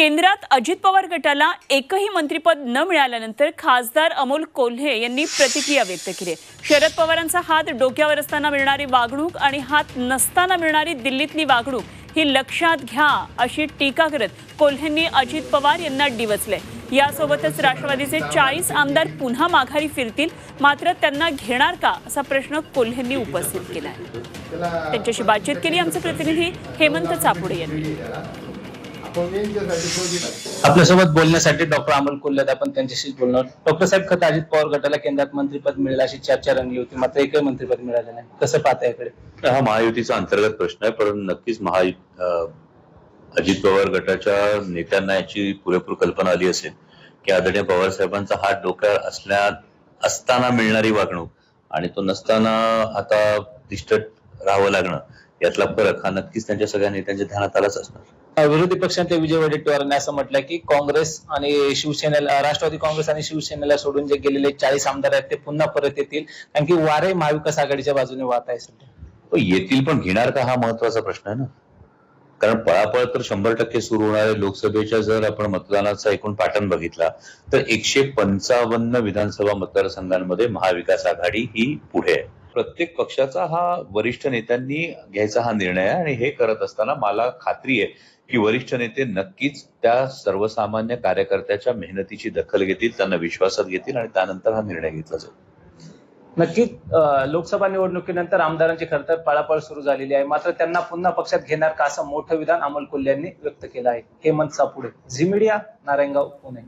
केंद्रात अजित पवार गटाला एकही मंत्रिपद न मिळाल्यानंतर खासदार अमोल कोल्हे यांनी प्रतिक्रिया व्यक्त केली. शरद पवारांचा हात डोक्यावर असताना मिळणारी वागणूक आणि हात नसताना मिळणारी दिल्लीतली वागणूक ही लक्षात घ्या अशी टीका करत कोल्हेंनी अजित पवार यांना डिवचले. यासोबतच राष्ट्रवादीचे चाळीस आमदार पुन्हा माघारी फिरतील मात्र त्यांना घेणार का असा प्रश्न कोल्हेंनी उपस्थित केला आहे त्यांच्याशी बातचीत केली आमचे प्रतिनिधी हेमंत चापुडे यांनी. आपल्यासोबत बोलण्यासाठी डॉक्टर अमोल कोल्हे आपण त्यांच्याशी बोलणार डॉक्टर साहेब खत अजित पवार गटाला केंद्रात मंत्रीपद मिळेल अशी चर्चा रंगली होती मात्र एकही मंत्रीपद मिळालं नाही. कसं पाहता याकडे? हा महायुतीचा अंतर्गत प्रश्न आहे पण नक्कीच महायु अजित पवार गटाच्या नेत्यांना याची पुरेपूर कल्पना आली असेल की आदरणीय पवार साहेबांचा हात डोक्यावर असल्या असताना मिळणारी वागणूक आणि तो नसताना आता तिष्ठत राहावं लागणं यातला फरक हा नक्कीच त्यांच्या सगळ्या नेत्यांच्या ध्यानात आलाच असणार. विरोधी पक्षांचे विजय वडेट्टीवार यांनी असं म्हटलं की काँग्रेस आणि शिवसेनेला राष्ट्रवादी काँग्रेस आणि शिवसेनेला सोडून जे गेलेले चाळीस आमदार आहेत ते पुन्हा परत येतील. कारण की वारे महाविकास आघाडीच्या बाजूने वाहत आहे सध्या. हो, येतील पण घेणार का हा महत्त्वाचा प्रश्न आहे ना? कारण पळापळ तर शंभर टक्के सुरू होणार लोकसभेच्या जर आपण मतदानाचा एकूण पॅटर्न बघितला तर एकशे पंचावन्न विधानसभा मतदारसंघांमध्ये महाविकास आघाडी ही पुढे आहे. प्रत्येक पक्षाचा हा वरिष्ठ नेत्यांनी घ्यायचा हा निर्णय आहे आणि हे करत असताना मला खात्री आहे की वरिष्ठ नेते नक्कीच त्या सर्वसामान्य कार्यकर्त्याच्या मेहनतीची दखल घेतील त्यांना विश्वासात घेतील आणि त्यानंतर हा निर्णय घेतला जाईल. नक्कीच लोकसभा निवडणुकीनंतर आमदारांची खरं तर पळापळ सुरू झालेली आहे. मात्र त्यांना पुन्हा पक्षात घेणार का असं मोठं विधान अमोल कोल्हे यांनी व्यक्त केलं आहे. Hemant Sapude Zee media Narayangaon Pune.